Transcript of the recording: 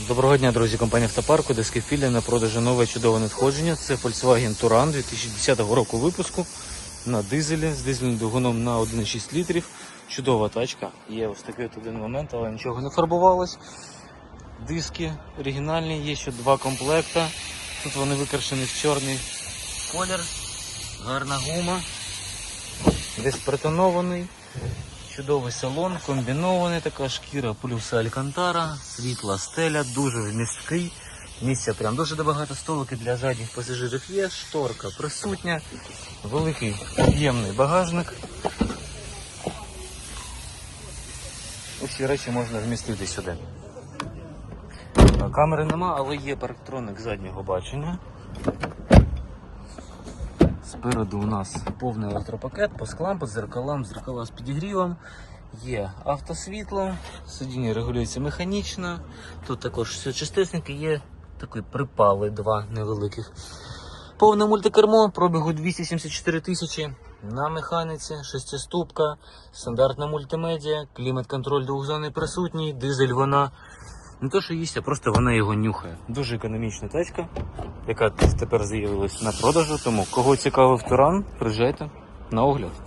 Доброго дня, друзі, компанія Автопарку, диски філія на продажу нове чудове надходження. Це Volkswagen Touran 2010 року випуску на дизелі з дизельним двигуном на 1,6 літрів. Чудова тачка. Є ось такий от один момент, але нічого не фарбувалось. Диски оригінальні, є ще два комплекта. Тут вони викрашені в чорний колір. Гарна гума. Десь притонований. Чудовий салон, комбінований, така шкіра, плюс алькантара, світла стеля, дуже вмісткий. Місця прям дуже багато столики для задніх пасажирів є, шторка присутня, великий об'ємний багажник. Усі речі можна вмістити сюди. Камери нема, але є парктроник заднього бачення. Спереду у нас повний електропакет по склам, по зеркалам, зеркала з підігрівом. Є автосвітло, сидіння регулюється механічно. Тут також все чистесеньке, є такі припали два невеликих. Повне мультикермо, пробігу 274 тисячі. На механіці, шестиступка, стандартна мультимедіа, клімат-контроль двохзонний присутній, дизель вона не то, що їсть, а просто вона його нюхає. Дуже економічна тачка, яка тепер з'явилась на продажу. Тому кого цікавив Туран, приїжджайте на огляд.